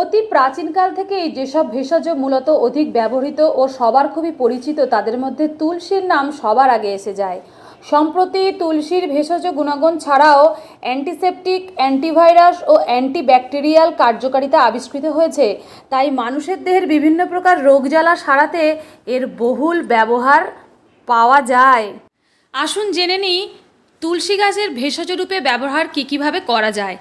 অতি প্রাচীনকাল থেকেই যেসব ভেষজ মূলত অধিক ব্যবহৃত ও সবার খুবই পরিচিত, তাদের মধ্যে তুলসীর নাম সবার আগে এসে যায়। সম্প্রতি তুলসীর ভেষজ গুণাগুণ ছাড়াও অ্যান্টিসেপটিক অ্যান্টিভাইরাস ও অ্যান্টিব্যাকটেরিয়াল কার্যকারিতা আবিষ্কৃত হয়েছে। তাই মানুষের দেহের বিভিন্ন প্রকার রোগ জ্বালা সারাতে এর বহুল ব্যবহার পাওয়া যায়। আসুন জেনে নিই, তুলসী গাছের ভেষজ রূপে ব্যবহার কী কীভাবে করা যায়।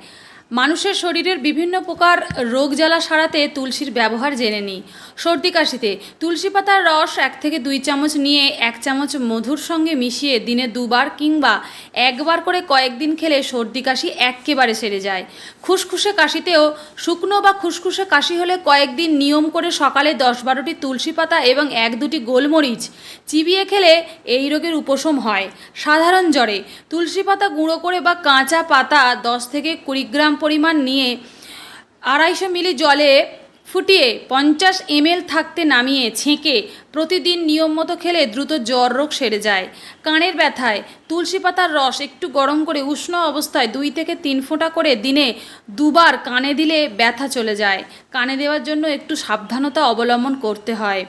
মানুষের শরীরের বিভিন্ন প্রকার রোগ জ্বালা সারাতে তুলসীর ব্যবহার জেনে নিই। সর্দি কাশিতে তুলসী পাতার রস এক থেকে দুই চামচ নিয়ে এক চামচ মধুর সঙ্গে মিশিয়ে দিনে দুবার কিংবা একবার করে কয়েকদিন খেলে সর্দি কাশি এক্কেবারে সেরে যায়। খুসখুসে কাশিতেও শুকনো বা খুসখুসে কাশি হলে কয়েকদিন নিয়ম করে সকালে দশ বারোটি তুলসী পাতা এবং এক দুটি গোলমরিচ চিবিয়ে খেলে এই রোগের উপশম হয়। সাধারণ জ্বরে তুলসী পাতা গুঁড়ো করে বা কাঁচা পাতা দশ থেকে কুড়ি গ্রাম পরিমাণ নিয়ে আড়াইশো মিলি জলে ফুটিয়ে পঞ্চাশ এমএল থাকতে নামিয়ে ছেঁকে প্রতিদিন নিয়ম মতো খেলে দ্রুত জ্বর রোগ সেরে যায়। কানের ব্যথায় তুলসী পাতার রস একটু গরম করে উষ্ণ অবস্থায় দুই থেকে তিন ফোঁটা করে দিনে দুবার কানে দিলে ব্যথা চলে যায়। কানে দেওয়ার জন্য একটু সাবধানতা অবলম্বন করতে হয়।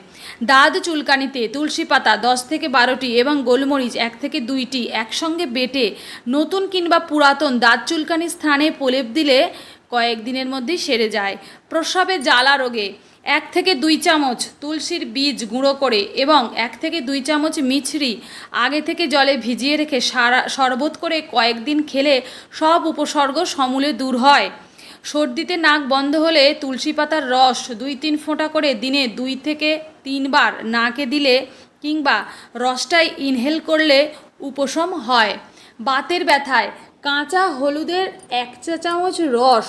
দাঁত চুলকানিতে তুলসী পাতা দশ থেকে বারোটি এবং গোলমরিচ এক থেকে দুইটি একসঙ্গে বেটে নতুন কিংবা পুরাতন দাঁত চুলকানির স্থানে প্রলেপ দিলে কয়েকদিনের মধ্যেই সেরে যায়। প্রস্রাবে জ্বালা রোগে এক থেকে দুই চামচ তুলসীর বীজ গুঁড়ো করে এবং এক থেকে দুই চামচ মিছরি আগে থেকে জলে ভিজিয়ে রেখে সারা, শরবত করে কয়েকদিন খেলে সব উপসর্গ সমূলে দূর হয়। সর্দিতে নাক বন্ধ হলে তুলসী পাতার রস দুই তিন ফোঁটা করে দিনে দুই থেকে তিনবার নাকে দিলে কিংবা রসটাই ইনহেল করলে উপশম হয়। বাতের ব্যথায় কাঁচা হলুদের এক চা চামচ রস,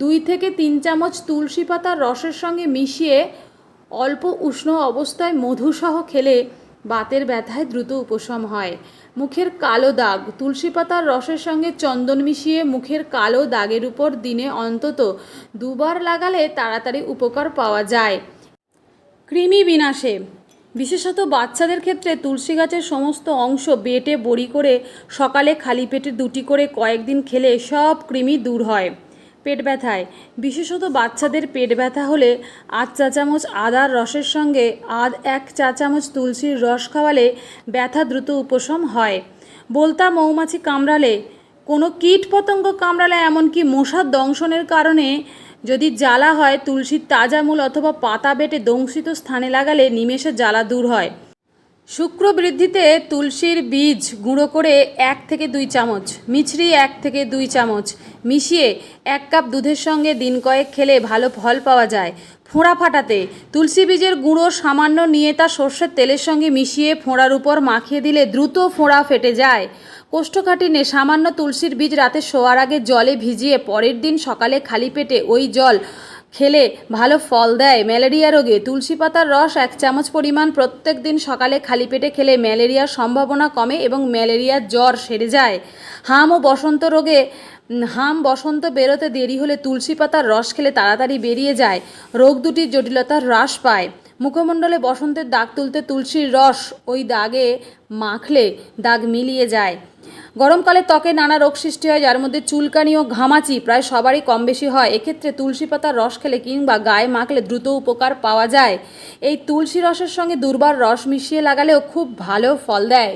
দুই থেকে তিন চামচ তুলসী পাতার রসের সঙ্গে মিশিয়ে অল্প উষ্ণ অবস্থায় মধুসহ খেলে বাতের ব্যথায় দ্রুত উপশম হয়। মুখের কালো দাগ, তুলসী পাতার রসের সঙ্গে চন্দন মিশিয়ে মুখের কালো দাগের উপর দিনে অন্তত দুবার লাগালে তাড়াতাড়ি উপকার পাওয়া যায়। কৃমি বিনাশে বিশেষত বাচ্চাদের ক্ষেত্রে তুলসী গাছের সমস্ত অংশ বেটে বড়ি করে সকালে খালি পেটে দুটি করে কয়েকদিন খেলে সব কৃমি দূর হয়। পেট ব্যথায়। বিশেষত বাচ্চাদের পেট ব্যথা হলে আধ চা চামচ আদার রসের সঙ্গে আধ এক চা চামচ তুলসীর রস খাওয়ালে ব্যথা দ্রুত উপশম হয়। বলতা মৌমাছি কামড়ালে কোনো কীট পতঙ্গ কামড়ালে এমনকি মশার দংশনের কারণে যদি জ্বালা হয়, তুলসীর তাজা মূল অথবা পাতা বেটে দংশিত স্থানে লাগালে নিমেষে জ্বালা দূর হয়। শুক্র বৃদ্ধিতে তুলসীর বীজ গুঁড়ো করে এক থেকে দুই চামচ, মিছরি এক থেকে দুই চামচ, মিশিয়ে এক কাপ দুধের সঙ্গে দিন কয়েক খেলে ভালো ফল পাওয়া যায়। ফোঁড়া ফাটাতে তুলসী বীজের গুঁড়ো সামান্য নিয়ে তা সর্ষের তেলের সঙ্গে মিশিয়ে ফোঁড়ার উপর মাখিয়ে দিলে দ্রুত ফোঁড়া ফেটে যায়। কোষ্ঠকাঠিন্যে সামান্য তুলসীর বীজ রাতে শোয়ার আগে জলে ভিজিয়ে পরের দিন সকালে খালি পেটে ওই জল খেলে ভালো ফল দেয় ম্যালেরিয়া রোগে। তুলসী পাতার রস এক চামচ পরিমাণ প্রত্যেক দিন সকালে খালি পেটে খেলে ম্যালেরিয়ার সম্ভাবনা কমে এবং ম্যালেরিয়ার জ্বর সেরে যায়। হাম ও বসন্ত রোগে হাম বসন্ত বেরোতে দেরি হলে তুলসী পাতার রস খেলে তাড়াতাড়ি বেরিয়ে যায়। রোগ দুটির জটিলতা হ্রাস পায়। মুখমণ্ডলে বসন্তের দাগ তুলতে তুলসীর রস ওই দাগে মাখলে দাগ মিলিয়ে যায়। গরমকালে ত্বকে নানা রোগ সৃষ্টি হয়, যার মধ্যে চুলকানি ও ঘামাচি প্রায় সবারই কম বেশি হয়। এক্ষেত্রে তুলসী পাতার রস খেলে কিংবা গায়ে মাখলে দ্রুত উপকার পাওয়া যায়। এই তুলসী রসের সঙ্গে দুর্বার রস মিশিয়ে লাগালেও খুব ভালো ফল দেয়।